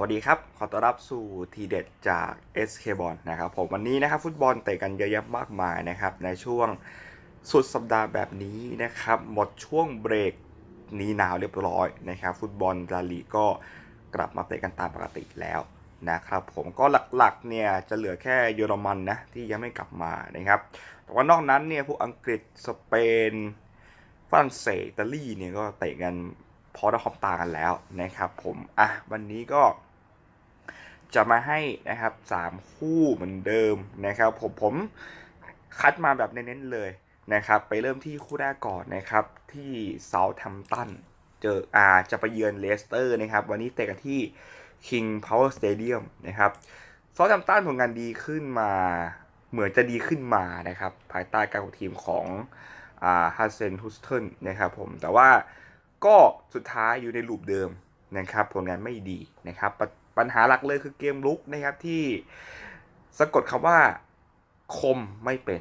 วัสดีครับ ขอต้อนรับสู่ทีเด็ดจาก SK b o l นะครับผมวันนี้นะครับฟุตบอลเตะกันเยอะแยะมากมายนะครับในช่วงสุดสัปดาห์แบบนี้นะครับหมดช่วงเบรกนี้หนาวเรียบร้อยนะครับฟุตบอลลาลีก็กลับมาเตะกันตามปกติแล้วนะครับผมก็หลักๆเนี่ยจะเหลือแค่เยอรมันนะที่ยังไม่กลับมานะครับแต่ว่านอกนั้นเนี่ยพวกอังกฤษสเปนฝรั่งเศสอิตาลีเนี่ยก็เตะกันพอได้ความตากันแล้วนะครับผม อะ วันนี้ก็ จะมาให้นะครับสามคู่เหมือนเดิมนะครับ ผมผมคัดมาแบบเน้นๆเลยนะครับ ไปเริ่มที่คู่แรกก่อนนะครับ ที่เซาท์แฮมป์ตันเจออาจะไปเยือนเลสเตอร์นะครับ วันนี้เตะกันที่ King Power Stadium นะครับเซาท์แฮมป์ตันผลงานดีขึ้นมาเหมือนจะดีขึ้นมานะครับ ภายใต้การของทีมของฮัสเซนฮุสเทนนะครับผมแต่ว่าก็สุดท้ายอยู่ในลูปเดิม นะครับผลงานไม่ดีนะครับปปัญหาหลักเลยคือเกมลุกนะครับที่สะกดคำว่าคมไม่เป็น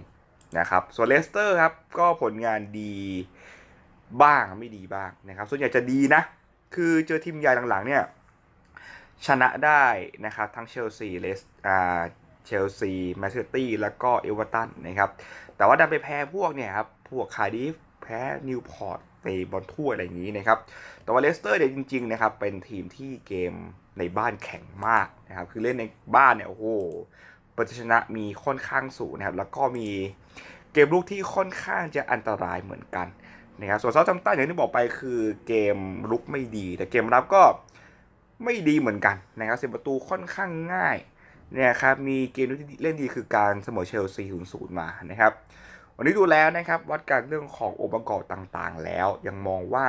นะครับส่วนเลสเตอร์ครับก็ผลงานดีบ้างไม่ดีบ้างนะครับส่วนใหญ่จะดีนะ คือเจอทีมใหญ่หลังๆเนี่ยชนะได้นะครับทั้งเชลซีเลสอ่าเชลซีแมนเชสเตอร์แล้วก็เอเวอร์ตันนะครับแต่ว่าดันไปแพ้พวกเนี่ยครับพวกคาร์ดิฟ แพ้นิวพอร์ตในบอลถ้วยอะไรอย่างนี้นะครับ แต่ว่าเลสเตอร์เนี่ยจริงๆนะครับเป็นทีมที่เกมในบ้านแข็งมากนะครับคือเล่นในบ้านเนี่ยโอ้โหปรต์ชนะมีค่อนข้างสูงนะครับแล้วก็มีเกมลูกที่ค่อนข้างจะอันตรายเหมือนกันนะครับส่วนเซาท์แฮมตันอย่างที่บอกไปคือเกมลุกไม่ดี แต่เกมรับก็ไม่ดีเหมือนกันนะครับเสียประตูค่อนข้างง่ายเนี่ยครับมีเกมที่เล่นดีคือการเสมอเชลซี0-0มานะครับ วันนี้ดูแล้วนะครับ วัดกันเรื่องขององค์ประกอบต่างๆ แล้วยังมองว่า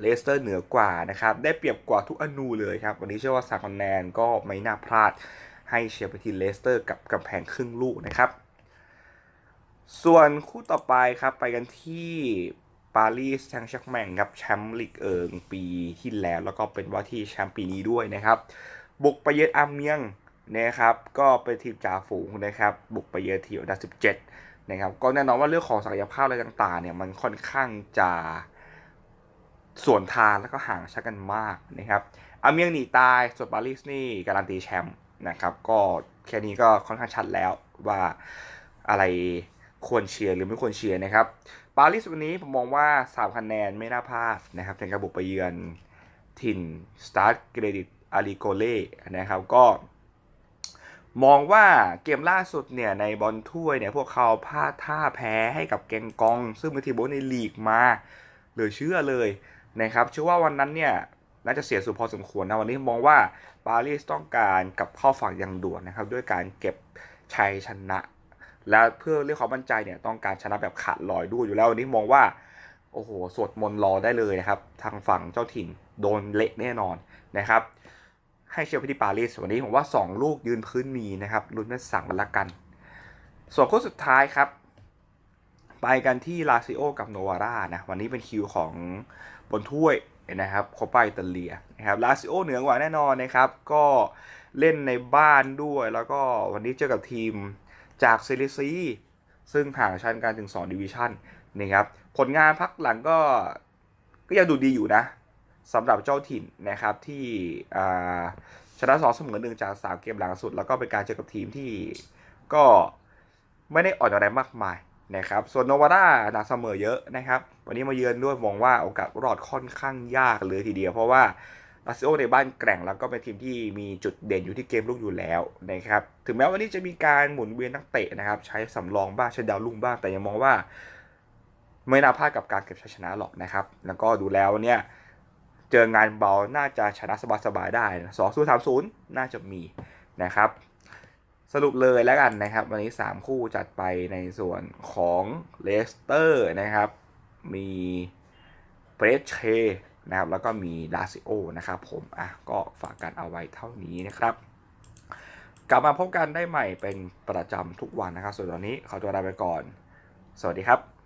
เลสเตอร์เหนือกว่านะครับ ได้เปรียบกว่าทุกอนูเลยครับ วันนี้เชื่อว่าสามคะแนนก็ไม่น่าพลาด ให้เชียร์ไปที่เลสเตอร์กับกำแพงครึ่งลูกนะครับ ส่วนคู่ต่อไปครับไปกันที่ปารีสแซงต์แชร์กแมงครับแชมป์ลีกเอิงปีที่แล้ว แล้วก็เป็นว่าที่แชมป์ปีนี้ด้วยนะครับ บุกไปเยือนอาร์เมียงนะครับ ก็เป็นทีมจ่าฝูงนะครับ บุกไปเยือนทีมอันดับ17 นะครับก็แน่นอนว่าเรื่องของศักยภาพอะไรต่างๆเนี่ยมันค่อนข้างจะส่วนทางแล้วก็ห่างชักกันมากนะครับอาเมียงหนีตายส่วนปารีสนี่การันตีแชมป์นะครับก็แค่นี้ก็ค่อนข้างชัดแล้วว่าอะไรควรเชียร์หรือไม่ควรเชียร์นะครับปารีสวันนี้ผมมองว่า 3 คะแนนไม่น่าพลาดนะครับในการบุกไปเยือนถิ่นสตาร์เกรดิตอาริโกเล่นะครับก็ มองว่าเกมล่าสุดเนี่ยในบอลถ้วยเนี่ยพวกเขาพลาดท่าแพ้ให้กับแกงกอง ซึ่งเป็นทีมโบในลีกมาเหลือเชื่อเลยนะครับเชื่อว่าวันนั้นเนี่ยน่าจะเสียสุพอสมควรนะวันนี้มองว่าปารีสต้องการกลับเข้าฝั่งอย่างด่วนนะครับด้วยการเก็บชัยชนะ และเพื่อเรียกความมั่นใจเนี่ยต้องการชนะแบบขาดลอยด้วยอยู่แล้ววันนี้มองว่าโอ้โหสวดมนต์รอได้เลยนะครับทางฝั่งเจ้าถิ่นโดนเละแน่นอนนะครับ ให้เชียร์ไปที่ปารีสวันนี้ผมว่า 2 ลูกยืนพื้นมีนะครับลุ้นได้สั่งกันละกัน ส่วนคู่สุดท้ายครับ ไปกันที่ลาซิโอกับโนวาร่านะวันนี้เป็นคิวของบนถ้วยนะครับโคปาอิตาเลียนะครับลาซิโอเหนือกว่าแน่นอนนะครับ ก็เล่นในบ้านด้วยแล้วก็วันนี้เจอกับทีมจากเซเรีซีซึ่งห่างชั้นกันถึง2ดิวิชั่นนะครับผลงานพักหลังก็ก็ยังดูดีอยู่นะ สำหรับเจ้าถิ่นนะครับที่ชนะสองเสมอหนึ่งจากสามเกมหลังสุด แล้วก็เป็นการเจอกับทีมที่ก็ไม่ได้อ่อนอะไรมากมายนะครับส่วนโนวาร่าหนักเสมอเยอะนะครับ วันนี้มาเยือนด้วยมองว่าโอกาสรอดค่อนข้างยากเลยทีเดียว เพราะว่าลาซิโอในบ้านแกร่งแล้วก็เป็นทีมที่มีจุดเด่นอยู่ที่เกมลุกอยู่แล้วนะครับถึงแม้วันนี้จะมีการหมุนเวียนนักเตะนะครับ ใช้สำรองบ้างใช้ดาวลุ่งบ้างแต่ยังมองว่า ไม่น่าพลาดกับการเก็บชัยชนะหรอกนะครับ แล้วก็ดูแล้วเนี่ย เจองานเบาน่าจะชนะสบายๆได้สองศูนย์สามศูนย์น่าจะมีนะครับ สรุปเลยแล้วกันนะครับ วันนี้ 3 คู่จัดไปในส่วนของเลสเตอร์นะครับ มีเปรสเชนะครับ แล้วก็มีลาซิโอนะครับผมอะก็ฝากกันเอาไว้เท่านี้นะครับกลับมาพบกันได้ใหม่เป็นประจำทุกวันนะครับ ส่วนตอนนี้ขอตัวลาไปก่อน สวัสดีครับ